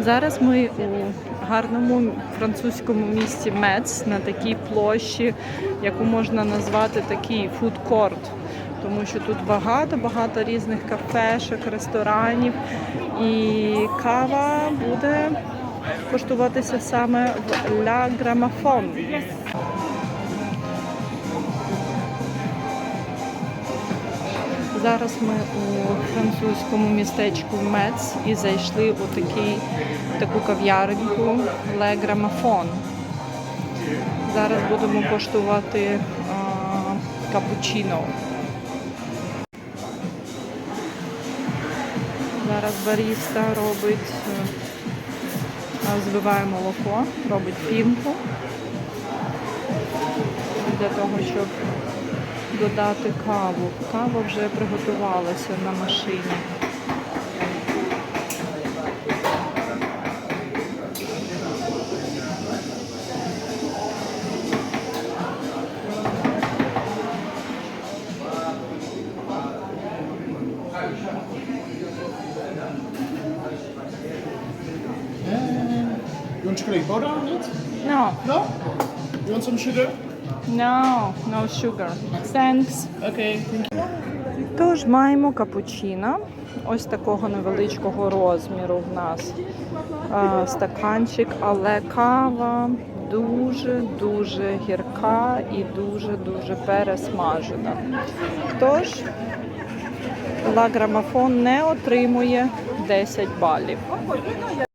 Зараз ми у гарному французькому місті Мец на такій площі, яку можна назвати такий фудкорт. Тому що тут багато-багато різних кафешок, ресторанів, і кава буде коштуватися саме в Ля Грамафон. Зараз ми у французькому містечку Мец і зайшли у такий, таку кав'яреньку Ле Грамафон. Зараз будемо коштувати а, капучино. Зараз баріста робить, е, збиває молоко, робить пінку для того, щоб додати каву. Кава вже приготувалася на машині. You want chocolate butter on it? No, No? You want some sugar? No, no sugar. Thanks. Okay, thank you. Тож маємо капучино ось такого невеличкого розміру в нас а, стаканчик, але кава дуже-дуже гірка і дуже-дуже пересмажена. Тож ла грамафон не отримує 10 балів.